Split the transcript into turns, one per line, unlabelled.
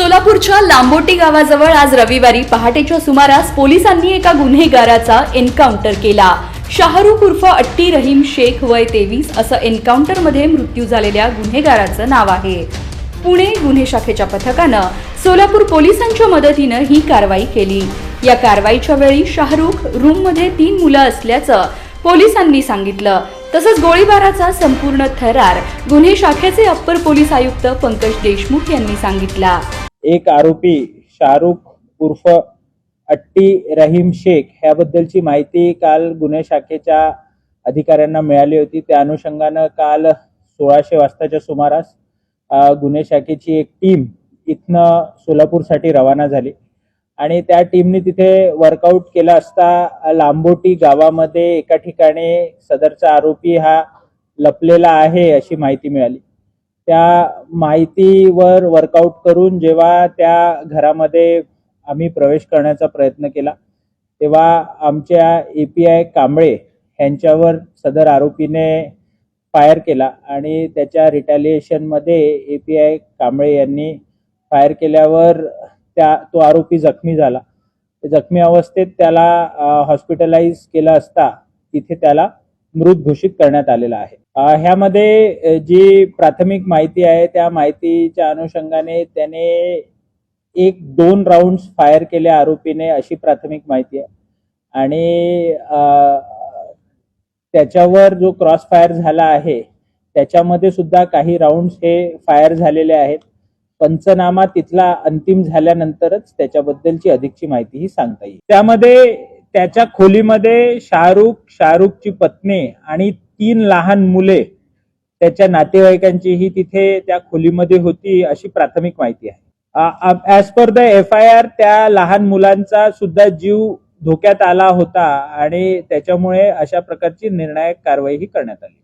सोलापूरच्या लांबोटी गावाजवळ आज रविवारी पहाटेच्या सुमारास पोलिसांनी एका गुन्हेगाराचा एन्काउंटर केला. शाहरुख उर्फ अट्टी रहीम शेख वय तेवीस असं एन्काउंटरमध्ये मृत्यू झालेल्या गुन्हेगाराचं नाव आहे. पुणे गुन्हे शाखेच्या पथकानं सोलापूर पोलिसांच्या मदतीनं ही कारवाई केली. या कारवाईच्या वेळी शाहरुख रूममध्ये तीन मुलं असल्याचं पोलिसांनी सांगितलं. तसंच गोळीबाराचा संपूर्ण थरार गुन्हे शाखेचे अप्पर पोलीस आयुक्त पंकज देशमुख यांनी सांगितला.
एक आरोपी शाहरुख उर्फ अट्टी रहीम शेख ह्याबद्दलची माहिती काल गुन्हे शाखेच्या अधिकाऱ्यांना मिळाली होती. त्या अनुषंगानं काल सोळाशे वाजताच्या सुमारास गुन्हे शाखेची एक टीम इथनं सोलापूरसाठी रवाना झाली. आणि त्या टीमने तिथे वर्कआउट केला असता लांबोटी गावामध्ये एका ठिकाणी सदरचा आरोपी हा लपलेला आहे अशी माहिती मिळाली. त्या माहितीवर वर्कआउट करून जेव्हा त्या घरामध्ये आम्ही प्रवेश करण्याचा प्रयत्न केला तेव्हा आमच्या ए पी आय कांबळे यांच्यावर सदर आरोपीने फायर केला आणि त्याच्या रिटॅलिएशनमध्ये ए पी आय कांबळे यांनी फायर केल्यावर त्या तो आरोपी जखमी झाला. जखमी अवस्थेत त्याला हॉस्पिटलाइज केलं असता तिथे त्याला मृत घोषित करण्यात आलेला आहे. ह्यामध्ये जी प्राथमिक माहिती आहे त्या माहितीच्या अनुषंगाने त्याने एक दोन राऊंड फायर केले आरोपीने अशी प्राथमिक माहिती आहे. आणि त्याच्यावर जो क्रॉस फायर झाला आहे त्याच्यामध्ये सुद्धा काही राऊंड हे फायर झालेले आहेत. पंचनामा तिथला अंतिम झाल्यानंतरच त्याच्याबद्दलची अधिकची माहिती ही सांगता येईल. त्यामध्ये त्याच्या खोलीमध्ये शाहरुख शाहरुखची पत्नी आणि तीन लहान मुले त्याच्या नातेवाईकांचीही तिथे त्या खोलीमध्ये होती अशी प्राथमिक माहिती आहे. As per the F I R त्या लहान मुलांचा सुद्धा जीव धोक्यात आला होता आणि त्याच्यामुळे अशा प्रकारची निर्णायक कारवाई ही करण्यात आली.